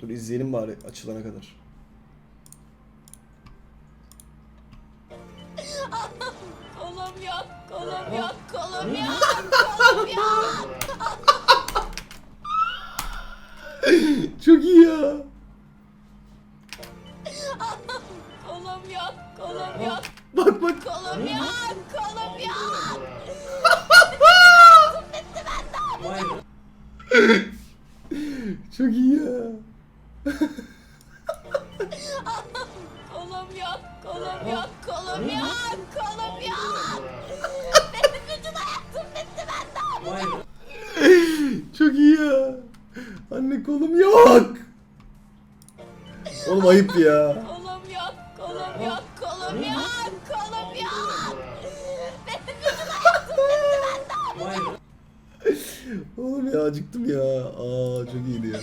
Dur izleyelim bari açılana kadar. Kolum yok, kolum yok, kolum yok, kolum yok. Çok iyi ya. Kolum yok, kolum yok, Bak bak. kolum yok, kolum yok. Çok iyi ya. Kolum yok, kolum yok, kolum yok, kolum yok. Benim bütün hayatım bitti ben ne yapacağım? Çok iyi ya. Anne kolum yok. Oğlum ayıp ya. Kolum yok, kolum yok, kolum yok, kolum yok. Benim bütün hayatım bitti ben ne yapacağım? Oğlum ya acıktım ya. Aa çok iyiydi ya.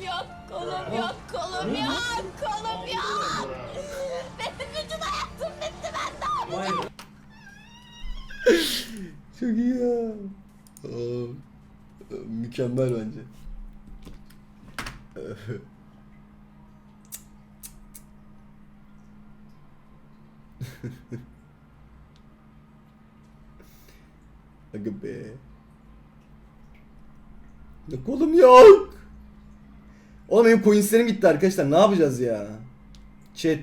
Kolum yok, kolum yok, kolum yok, kolum yok. Benim bütün hayatım bitti ben ne yapacağım? Çok iyi ya. Aa, mükemmel bence. Aga be. Kolum yok. Oğlum benim coinslerim gitti arkadaşlar. Ne yapacağız ya? Chat.